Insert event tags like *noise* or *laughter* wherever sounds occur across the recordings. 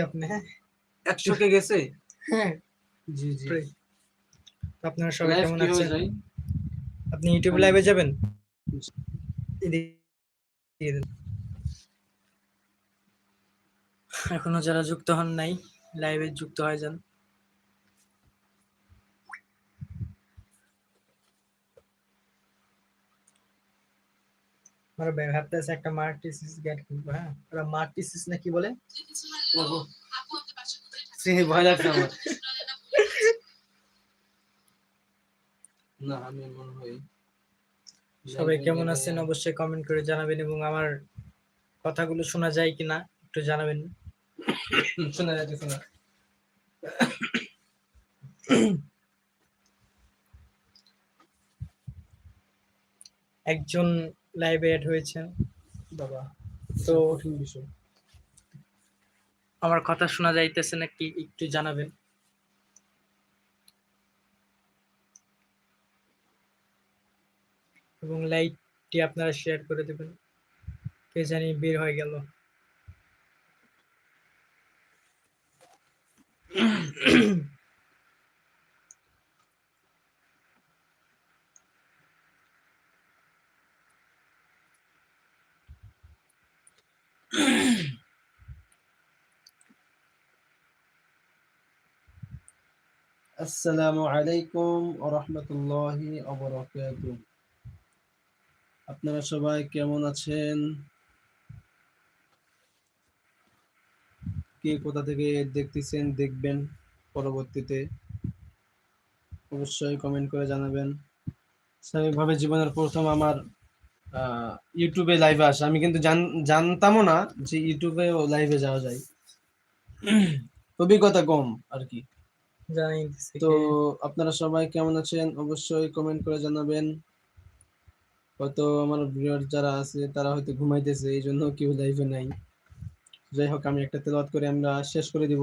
আপনি? হ্যাঁ। একশো কে গেছে? হ্যাঁ। জি জি। আপনারা সবাই কেমন আছেন? আপনি ইউটিউব লাইভে যাবেন? এখনও যারা যুক্ত হন নাই লাইভে যুক্ত হয়ে যান। আমার ভাবতেছে একটা মার্টিসিস গ্যাট কিনবো হ্যাঁ? ওরা মার্টিসিস না কি বলে? ভয় লাগছে আমার। না আমি মনে হয় সবাই কেমন আছেন অবশ্যই কমেন্ট করে জানাবেন এবং আমার কথাগুলো শোনা যায় কিনা একটু জানাবেন। শোনা যাচ্ছে শোনা একজন লাইভে অ্যাড হয়েছেন বাবা তো কঠিন বিষয়। আমার কথা শোনা যাইতেছে নাকি একটু জানাবেন। এবং লাইকটি আপনারা শেয়ার করে দেবেন। কে জানি বের হয়ে গেল। *coughs* আসসালামু আলাইকুম রাহমাতুল্লাহি আপনারা সবাই কেমন আছেন? কে কোথা থেকে দেখতেছেন, দেখবেন পরবর্তীতে? অবশ্যই কমেন্ট করে জানাবেন। স্বাভাবিকভাবে জীবনের প্রথম আমার ইউটিউবে লাইভে আসা। আমি কিন্তু জানতামও না যে ইউটিউবে লাইভে যাওয়া যায়। *clears throat* অভিজ্ঞতা কম আর কি। তো আপনারা সবাই কেমন আছেন? অবশ্যই কমেন্ট করে জানাবেন। হয়তো আমার ভিউয়ার যারা আছে তারা হয়তো ঘুমাইতেছে এই জন্য কেউ লাইভে নাই। যাই হোক আমি একটা তেলাওয়াত করে আমরা শেষ করে দিব।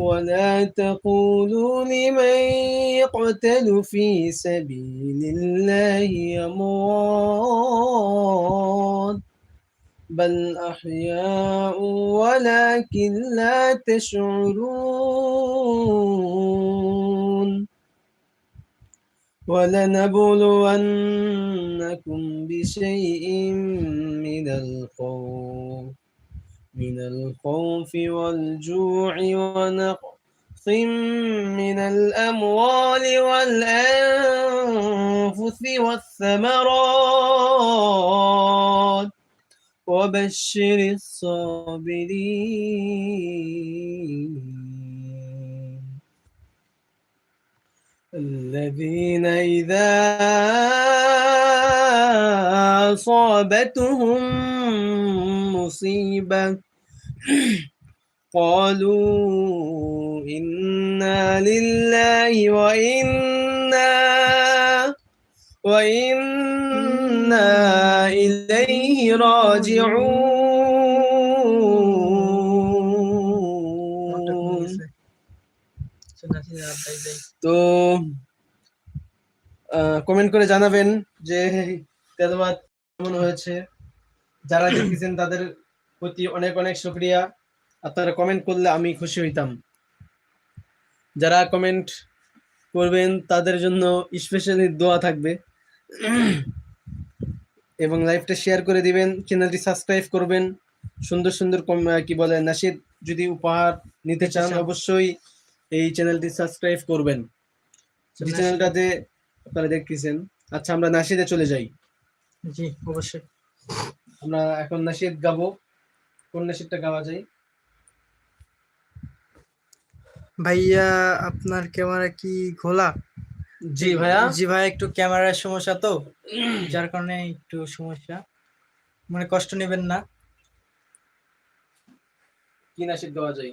ولا تقولوا لمن يقتل في سبيل الله أموات بل أحياء ولكن لا تشعرون. ولنبلونكم بشيء من الخوف. من الخوف والجوع ونقص من الأموال والأنفس والثمرات. وبشر الصابرين. الذين إذا أصابتهم مصيبة قالوا إنا لله وإنا وإنا إليه راجعون তো কমেন্ট করে জানাবেন যে তেলাওয়াত কেমন হয়েছে যারা দেখেছেন তাদের প্রতি অনেক অনেক শুকরিয়া। আপনারা কমেন্ট করলে আমি খুশি হইতাম। যারা কমেন্ট করবেন তাদের জন্য স্পেশালি দোয়া থাকবে। *clears throat* এবং লাইভটা শেয়ার করে দিবেন চ্যানেলটি সাবস্ক্রাইব করবেন। সুন্দর সুন্দর কম কি বলে নাসিদ যদি উপহার নিতে চান চান। অবশ্যই এই চ্যানেলটি সাবস্ক্রাইব করবেন। যে চ্যানেলটাতে আপনারা দেখতেছেন। আচ্ছা আমরা নাসিদে চলে যাই। জি অবশ্যই। আমরা এখন নাসিদ গাবো। কোন নাসিদটা গাওয়া যায়। ভাইয়া আপনার ক্যামেরা কি ঘোলা? জি ভাইয়া। জি ভাইয়া একটু ক্যামেরার সমস্যা তো যার কারণে একটু সমস্যা। মানে কষ্ট নেবেন না। কি নাসিদ গাওয়া যায়।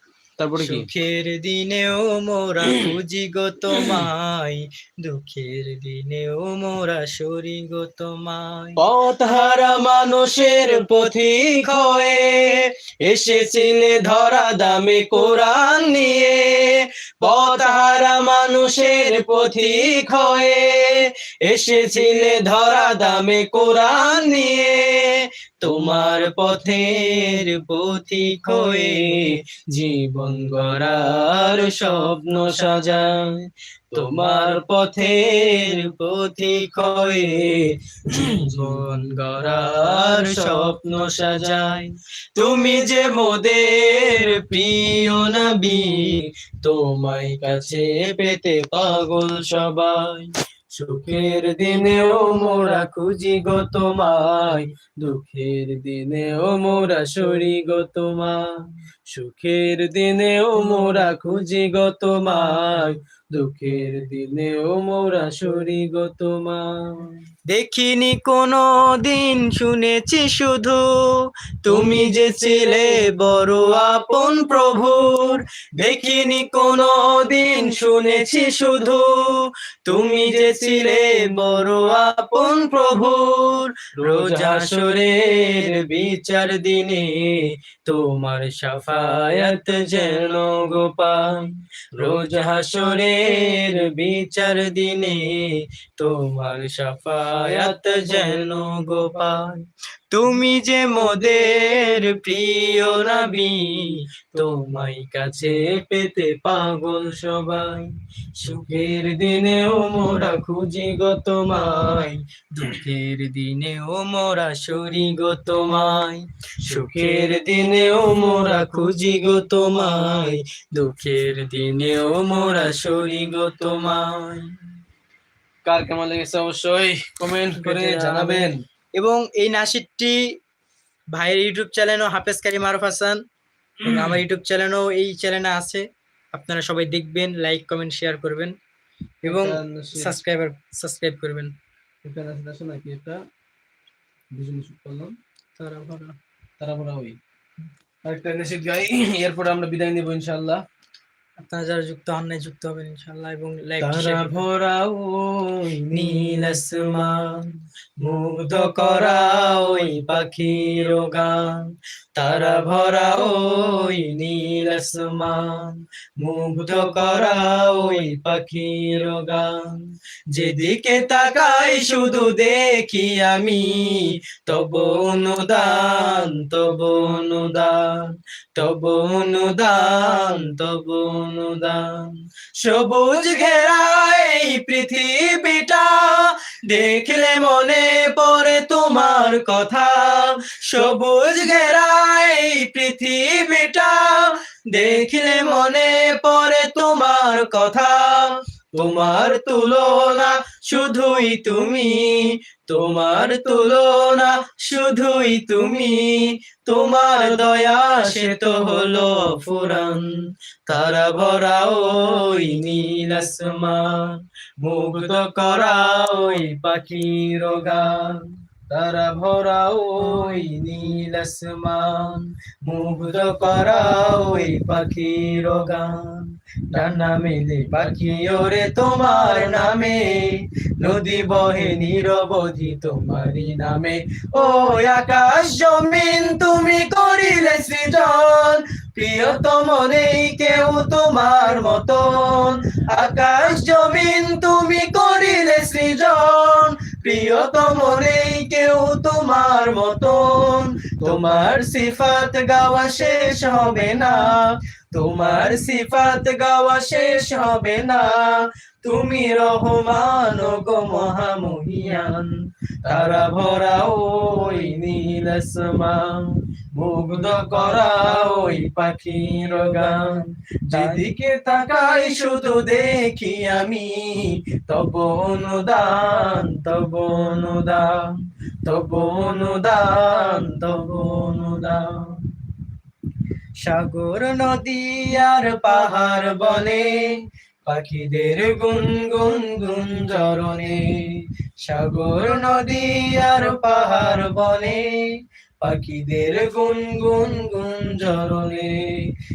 তারপরে কি? সুখের দিনেও মোরা *clears throat* খুঁজি গো তোমায়। দুঃখের দিনেও মোরা সরি গো তোমায়। পথহারা মানুষের পথিক হয়ে এসেছিলে ধরা দামে কোরআন নিয়ে। পথহারা মানুষের পথিক হয়ে এসেছিলে ধরা দামে কোরআন নিয়ে। তোমার পথের পথিক হয়ে জীবন গড়ার স্বপ্ন সাজায়। তোমার পথের পথিক হয়ে জীবন গড়ার স্বপ্ন সাজায়। তুমি যে মোদের প্রিয় নবী, তোমায় কাছে পেতে পাগল সবাই। সুখের দিনে ও মোরা খুঁজি গো তোমায়, দুঃখের দিনে ও মোরা সরি গো তোমায়, সুখের দিনে ও মোরা খুঁজি গো তোমায়, দুঃখের দিনে ও মোরা সরি গো তোমায়। দেখিনি কোনো দিন শুনেছি শুধু, তুমি যে ছিলে বড় আপন প্রভুর, দেখিনি কোনো দিন শুনেছি শুধু, তুমি যে ছিলে বড় আপন প্রভুর, রোজা সরের বিচার দিনে তোমার সাফায়াত যেন গোপাল রোজ হাসরের বিচার দিনে তোমার সাফায়াত যেন গোপাল। তুমি যে মোদের প্রিয় নবী, তোমায় কাছে পেতে পাগল সবাই। সুখের দিনেও মোরা খুঁজি গো তোমায়, দুঃখের দিনেও মোরা সরি গো তোমায়। সুখের দিনেও মোরা খুঁজি গো তোমায়, দুঃখের দিনেও মোরা সরি গো তোমায়। কার কেমন লেগেছে অবশ্যই কমেন্ট করে জানাবেন। এবং এই নাসিদটি ভাইয়ের ইউটিউব চ্যানেলও হাফেজ কারিম আরফ হাসান আমার ইউটিউব চ্যানেলও এই চ্যানেলে আছে। আপনারা সবাই দেখবেন লাইক কমেন্ট শেয়ার করবেন এবং সাবস্ক্রাইবার সাবস্ক্রাইব করবেন। এটা নাকি এটা? দুজনে শুট করলাম। তারা ভালো। তারা পড়া ওই। আরেকটা নাসিদ গাই এরপর আমরা বিদায় নিব ইনশাআল্লাহ। আপনারা যারা যুক্ত হন নাই যুক্ত হবেন ইনশাআল্লাহ এবং লাইক তারা ভরা ওই নীল আসমান মুগ্ধ করা ওই পাখির গান। তারা ভরা ওই নীল আসমান মুগ্ধ করা ওই পাখির গান। যেদিকে তাকাই শুধু দেখি আমি তব অনুদান তব অনুদান তব অনুদান তব অনুদান। সবুজ ঘেরা এই পৃথিবীটা, দেখলে মনে পড়ে তোমার কথা। সবুজ ঘেরা এই পৃথিবীটা, দেখলে মনে পড়ে তোমার কথা। তোমার তুলনা শুধুই তুমি, তোমার তুলনা শুধুই তুমি, তোমার দয়া সে তো হলো ফুরান, তারা ভরা ওই নীল আসমান, মুগ্ধ করা ওই গান। তারা ভরা ওই নীল আসমান, মুগ্ধ করা ওই পাখির গান। ডানা মেলে পাখি, ওরে তোমার নামে, নদী বহে নিরবধি তোমারই নামে। ও আকাশ জমিন, তুমি করিলে সৃজন, প্রিয়তম নেই কেউ তোমার মতন। আকাশ জমিন, তুমি করিলে সৃজন, প্রিয়তম নেই কেউ তোমার মতন। তোমার সিফাত গাওয়া শেষ হবে না। তোমার সিফাত গাওয়া শেষ হবে না। তুমি রহমান গো মহামহিয়ান। তারা ভরা ওই নীল মুগ্ধ করা ওই পাখির গান। যেদিকে তাকাই শুধু দেখি আমি, তব অনুদান তব অনুদান। তব অনুদান তব অনুদান। সাগর নদী আর পাহাড় বনে, পাখিদের গুনগুন গুঞ্জরণে সাগর নদী আর পাহাড় বনে, পাখিদের গুন গুন গুনগুন গুঞ্জরণে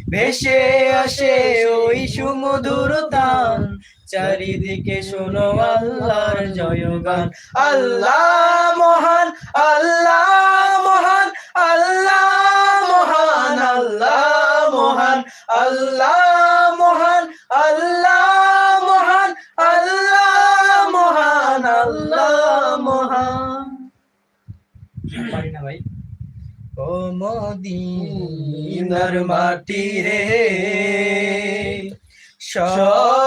ভেসে আসে ওই সুমধুর তান চারিদিকে শোনো আল্লাহর জয়গান। আল্লাহ মহান আল্লাহ মহান আল্লাহ মহান আল্লাহ মহান আল্লাহ মহান আল্লাহ মহান আল্লাহ মহান আল্লাহ মহান। পারি না ভাই। ও মদিনার মাটি রে সকল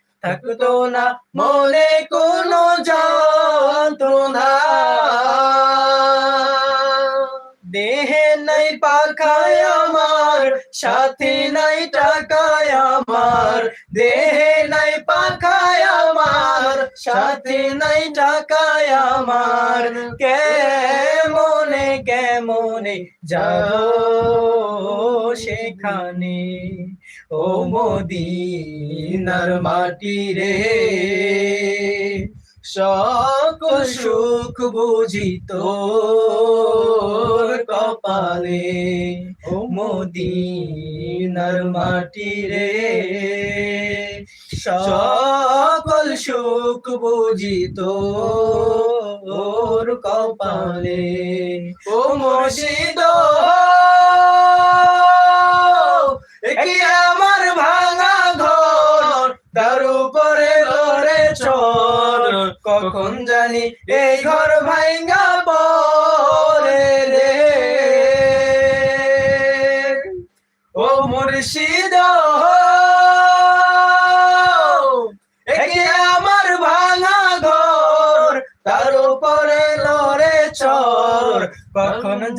থাকতো না মনে কোনো যন্ত্রণা। দেহে নাই পাখায় আমার, সাথে নাই টাকায় আমার। দেহে নাই পাখায় সাথে নাই টাকায় আমার। কেমনে কেমনে যাব সেখানে? ও মদিনার মাটি রে। সকল সুখ বুঝি কপালে। ও মদিনার মাটি রে। সকল সুখ বুঝি তোর কপালে ও মসজিদ কি আমার ভাঙা ঘর, তার উপরে লড়ে চর। কখন জানি এই ঘর ভাঙ্গা পরে ও মুর্শিদ।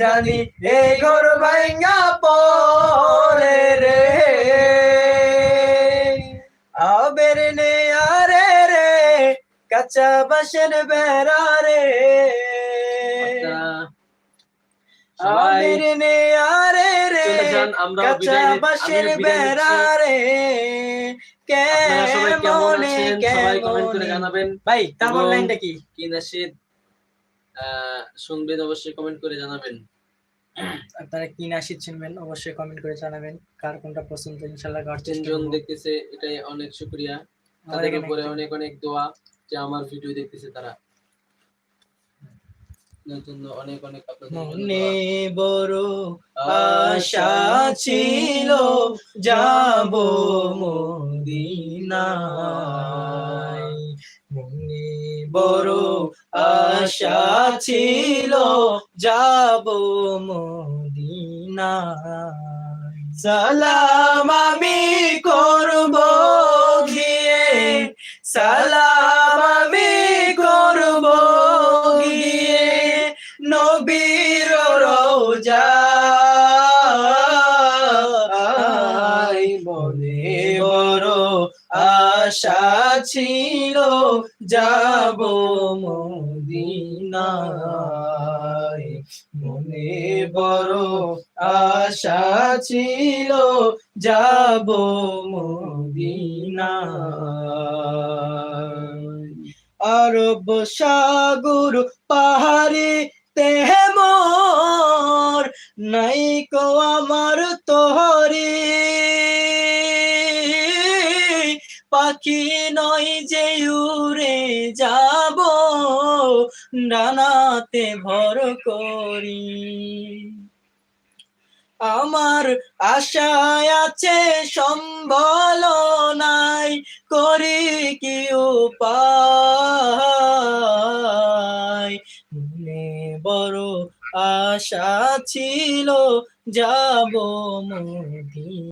জানি এ ঘর ভাইঙ্গা পরে রে। আবের নে আরে রে কাঁচা বাসের বেড়া রে। আবের নে আরে রে কাঁচা বাসের বেড়া রে। কে মনে কে ভাই তারপর লাইনটা কি? কি নাশিদ শুনবেন অবশ্যই কমেন্ট করে জানাবেন। আপনারা কি নাশিদ শুনবেন অবশ্যই কমেন্ট করে জানাবেন কার কোনটা পছন্দ গাওয়ার চেষ্টা তিনজন দেখতেছে এটাই অনেক শুক্রিয়া। আমাদের তাদের উপরে অনেক অনেক দোয়া যে আমার ভিডিও দেখতেছে তারা। মনে বড় আশা ছিল যাব মদিনায়। মনে বড় আশা ছিল, যাব মদিনায়। সালাম আমি করব গিয়ে, সালাম আমি করব গিয়ে, নবীর রোজা। মনে বড় আশা ছিল, যাব মদিনায় মনে বড় আশা ছিল, যাব মদিনায়। আরব সাগর পাহাড়ি তেমর নাই কো আমার তোহরি। পাখি নয় যে উড়ে যাব ডানাতে ভর করি। আমার আশায় আছে সম্বল নাই, করি কি উপায়? বড় আশা ছিল, যাব